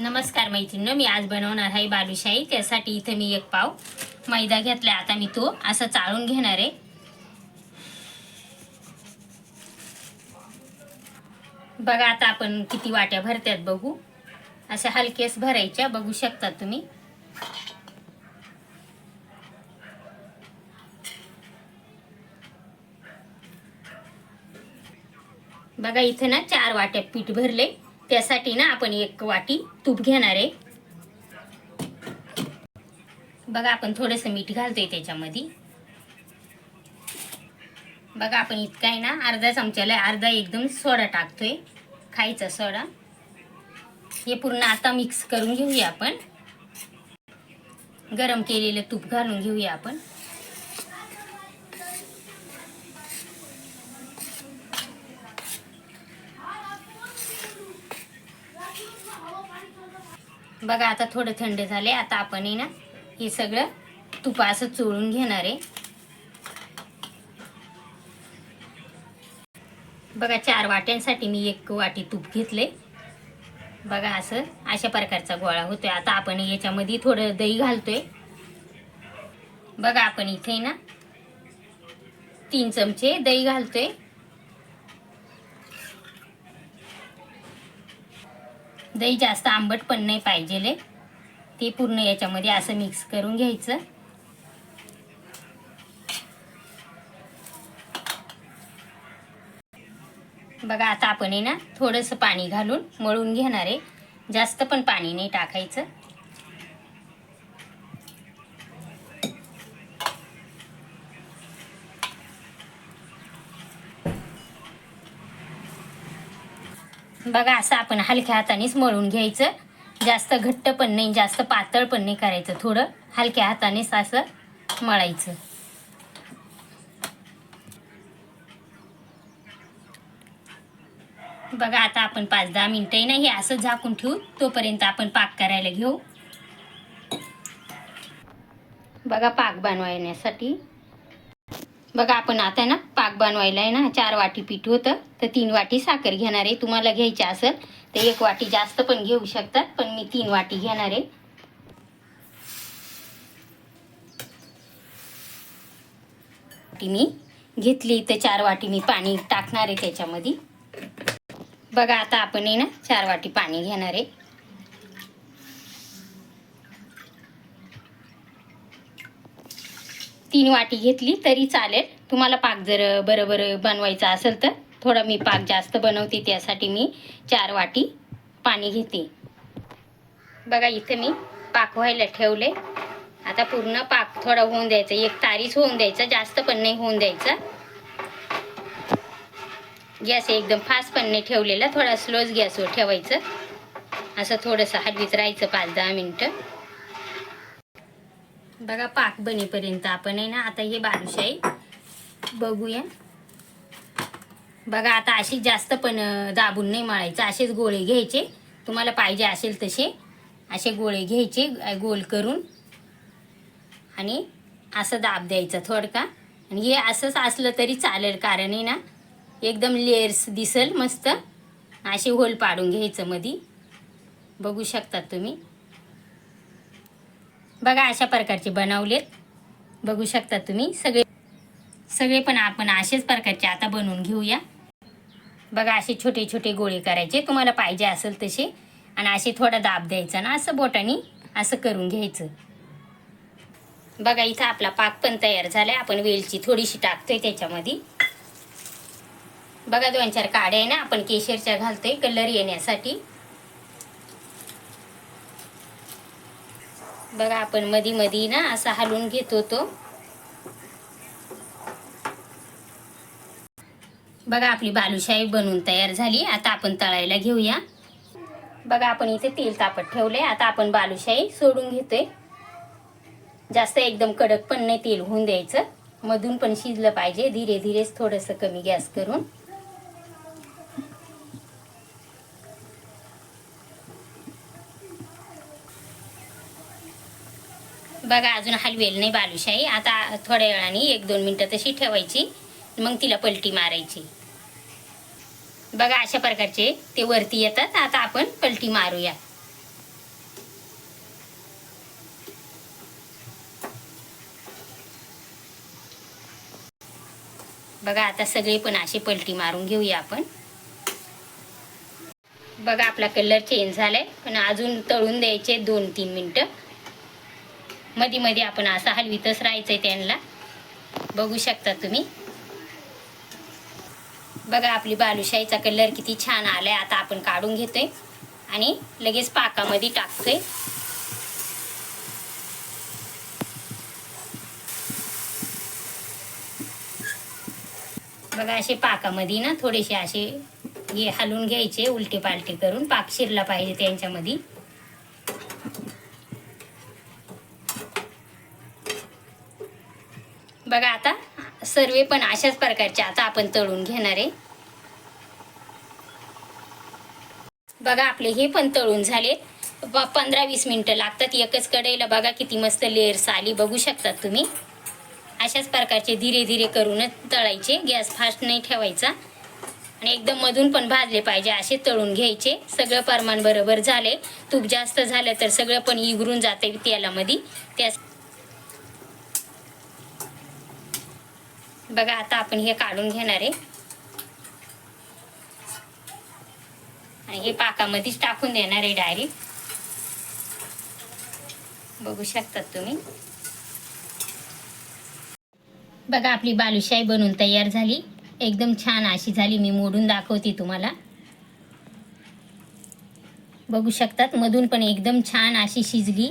नमस्कार मैत्रिणी मी आज बनवणार आहे बालुशाही त्यासाठी इथे मी एक पाव मैदा घेतला आता मी तो असं चाळून घेणार आहे. बघा आता आपण किती वाट्या भरत्यात बघू. अशा हलकेच भरायच्या बघू शकता तुम्ही. बघा इथे ना चार वाट्या पीठ भरले त्यासाठी ना आपण एक वाटी तूप घेणार आहे. बघा आपण थोडंसं मीठ घालतोय त्याच्यामध्ये. बघा आपण इतका आहे ना अर्धा चमच्याला अर्धा एकदम सोडा टाकतोय. खायचा सोडा. हे पूर्ण आता मिक्स करून घेऊया आपण. गरम केलेलं तूप घालून घेऊया आपण. बघा आता थोडं थंड झाले. आता आपण आहे ना हे सगळं तुपा असं चोळून घेणार आहे. बघा चार वाट्यांसाठी मी एक वाटी तूप घेतले बघा असं अशा प्रकारचा गोळा होतोय. आता आपण याच्यामध्ये थोडं दही घालतोय. बघा आपण इथे ना तीन चमचे दही घालतोय. दही जास्त आंबट पण नाही पाहिजे ते पूर्ण याच्यामध्ये असं मिक्स करून घ्यायचं. बघा आता आपण आहे ना थोडंसं पाणी घालून मळून घेणार आहे. जास्त पण पाणी नाही टाकायचं. बघा असं आपण हलक्या हातानेच मळून घ्यायचं. जास्त घट्ट पण नाही जास्त पातळ पण नाही करायचं. थोडं हलक्या हातानेच असं मळायचं. बघा आता आपण पाच दहा मिनटं नाही हे असं झाकून ठेवू तोपर्यंत आपण पाक करायला घेऊ. बघा पाक बनवण्यासाठी बघा आपण आता ना पाक बनवायला आहे ना चार वाटी पीठ होतं. तर तीन वाटी साखर घेणार आहे. तुम्हाला घ्यायची असेल तर एक वाटी जास्त पण घेऊ शकतात पण मी तीन वाटी घेणार आहे. वाटी मी घेतली तर चार वाटी मी पाणी टाकणार आहे त्याच्यामध्ये. बघा आता आपण आहे ना चार वाटी पाणी घेणार आहे. तीन वाटी घेतली तरी चालेल. तुम्हाला पाक जर बरोबर बनवायचा असेल तर थोडा मी पाक जास्त बनवते त्यासाठी मी चार वाटी पाणी घेते. बघा इथे मी पाक व्हायला ठेवले. आता पूर्ण पाक थोडा होऊन द्यायचा. एक तारीच होऊन द्यायचा जास्त पण नाही होऊन द्यायचा. गॅस एकदम फास्ट पण नाही ठेवलेला थोडा स्लोच गॅसवर ठेवायचं. असं थोडंसं हलवीत राहायचं पाच दहा मिनटं. बघा पाक बनेपर्यंत आपण आहे ना आता हे बालुशाही बघूया. बघा आता अशी जास्त पण दाबून नाही मळायचं. असेच गोळे घ्यायचे. तुम्हाला पाहिजे असेल तसे असे गोळे घ्यायचे गोल करून. आणि असं दाब द्यायचा थोडका. आणि हे असंच असलं तरी चालेल कारण आहे ना एकदम लेअर्स दिसल मस्त. असे होल पाडून घ्यायचं मधी. बघू शकतात तुम्ही. बघा अशा प्रकारचे बनवलेत. बघू शकता तुम्ही. सगळे सगळे पण आपण असेच प्रकारचे आता बनवून घेऊया. बघा असे छोटे छोटे गोळे करायचे. तुम्हाला पाहिजे असेल तसे. आणि असे थोडा दाब द्यायचा ना असं बोटाने असं करून घ्यायचं. बघा इथं आपला पाक पण तयार झालाय. आपण वेलची थोडीशी टाकतोय त्याच्यामध्ये. बघा दोन चार काड्या आहे ना आपण केशरच्या घालतोय कलर येण्यासाठी. बघा आपण मधी मधी ना असा हलवून घेतो तो बघा आपली बालुशाही बनवून तयार झाली. आता आपण तळायला घेऊया. बघा आपण इथे तेल तापत ठेवलंय. आता आपण बालुशाही सोडून घेतोय. जास्त एकदम कडक पण नाही तेल होऊन द्यायचं. मधून पण शिजलं पाहिजे. धीरे धीरेच थोडंसं कमी गॅस करून. बघा अजून हलवेल नाही बालुशाही. आता थोड्या वेळाने एक दोन मिनटं तशी ठेवायची. मग तिला पलटी मारायची. बघा अशा प्रकारचे ते वरती येतात. आता आपण पलटी मारूया. बघा आता सगळे पण असे पलटी मारून घेऊया आपण. बघा आपला कलर चेंज झालाय. पण अजून तळून द्यायचे दोन तीन मिनटं. मध्ये मध्ये आपण असं हलवीतच राहायचंय त्यांना. बघू शकता तुम्ही. बघा आपली बालुशाहीचा कलर किती छान आलाय. आता आपण काढून घेतोय आणि लगेच पाकामध्ये टाकतोय. बघा असे पाकामध्ये ना थोडेसे असे हे हलवून घ्यायचे उलटे पालटे करून पाक शिरला पाहिजे त्यांच्यामध्ये. बघा आता सर्वे पण अशाच प्रकारचे आता आपण तळून घेणार आहे. बघा आपले हे पण तळून झाले. पंधरा वीस मिनटं लागतात एकच कढईला बघा किती मस्त लेअर्स आली बघू शकतात तुम्ही. अशाच प्रकारचे धीरे धीरे करूनच तळायचे गॅस फास्ट नाही ठेवायचा. आणि एकदम मधून पण भाजले पाहिजे असे तळून घ्यायचे. सगळं प्रमाण बरोबर झाले. तूप जास्त झालं तर सगळं पण इगरून जाते तेलामध्ये. त्यास बघा आता आपण हे काढून घेणार आहे. आणि हे पाकामध्येच टाकून देणार आहे डायरेक्ट. बघू शकतात तुम्ही. बघा आपली बालुशाही बनवून तयार झाली. एकदम छान अशी झाली. मी मोडून दाखवते तुम्हाला. बघू शकतात मधून पण एकदम छान अशी शिजली.